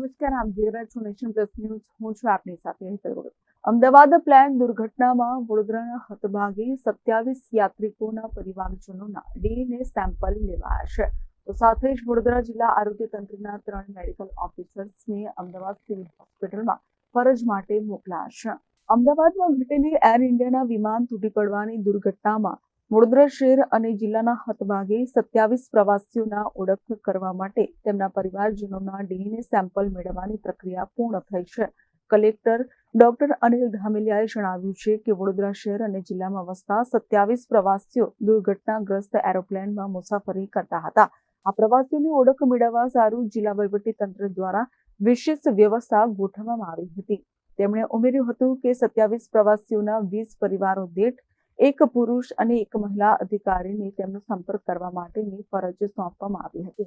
નમસ્કાર, આપ જોઈ રહ્યા નેશન પ્લસ ન્યૂઝ. હું છું આપની સાથે અમદાવાદ પ્લેન દુર્ઘટનામાં વડોદરાના હતભાગી સત્યાવીસ યાત્રિકોના પરિવારજનોના ડીએનએ સેમ્પલ લેવાયા છે. તો સાથે જ વડોદરા જિલ્લા આરોગ્ય તંત્રના ત્રણ મેડિકલ ઓફિસર્સને અમદાવાદ સિવિલ હોસ્પિટલમાં ફરજ માટે મોકલાયા અમદાવાદમાં ઘટેલી એર ઇન્ડિયાના વિમાન તૂટી પડવાની દુર્ઘટનામાં વડોદરા શહેર અને જિલ્લાના હતભાગે સત્યાવીસ પ્રવાસીઓના ઓળખ કરવા માટે તેમના પરિવારજનોના ડીએનએ સેમ્પલ મેળવવાની પ્રક્રિયા પૂર્ણ થઈ છે. કલેક્ટર ડોક્ટર અનિલ ધામેલિયાએ જણાવ્યું છે કે વડોદરા શહેર અને જિલ્લામાં વસતા સત્યાવીસ પ્રવાસીઓ દુર્ઘટનાગ્રસ્ત એરોપ્લેનમાં મુસાફરી કરતા હતા. આ પ્રવાસીઓની ઓળખ મેળવવા સારું જિલ્લા તંત્ર દ્વારા વિશેષ વ્યવસ્થા ગોઠવવામાં આવી હતી. તેમણે ઉમેર્યું હતું કે સત્યાવીસ પ્રવાસીઓના વીસ પરિવારો દીઠ એક પુરુષ અને એક મહિલા અધિકારીને તેમનો સંપર્ક કરવા માટેની ફરજ સોંપવામાં આવી હતી.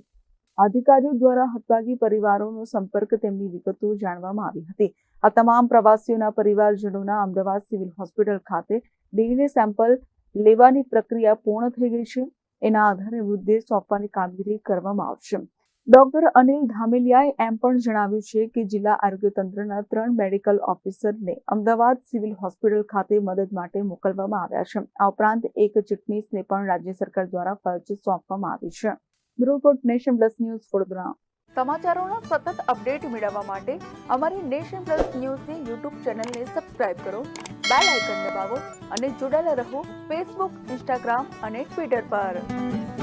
અધિકારીઓ દ્વારા હતભાગી પરિવારોનો સંપર્ક તેમની વિગતો જાણવામાં આવી હતી. આ તમામ પ્રવાસીઓના પરિવારજનોના અમદાવાદ સિવિલ હોસ્પિટલ ખાતે ડીએનએ સેમ્પલ લેવાની પ્રક્રિયા પૂર્ણ થઈ ગઈ છે. એના આધારે મૃતદેહ સોંપવાની કામગીરી કરવામાં આવશે. ડોક્ટર અનિલ ધામેલિયાએ એમ પણ જણાવ્યું છે કે જિલ્લા આરોગ્ય તંત્રના ત્રણ મેડિકલ ઓફિસરને અમદાવાદ સિવિલ હોસ્પિટલ ખાતે મદદ માટે મોકલવામાં આવ્યા છે. આ ઉપરાંત એક ચૂંટણીસને પણ રાજ્ય સરકાર દ્વારા ફરજ સોંપવામાં આવી છે. Report nation plus news Vadodara. સમાચારોના સતત અપડેટ મેળવવા માટે અમારી નેશન પ્લસ ન્યૂઝની યુટ્યુબ ચેનલને સબસ્ક્રાઇબ કરો, બેલ આઇકન દબાવો અને જોડાયેલા રહો ફેસબુક, ઇન્સ્ટાગ્રામ અને ટ્વિટર પર.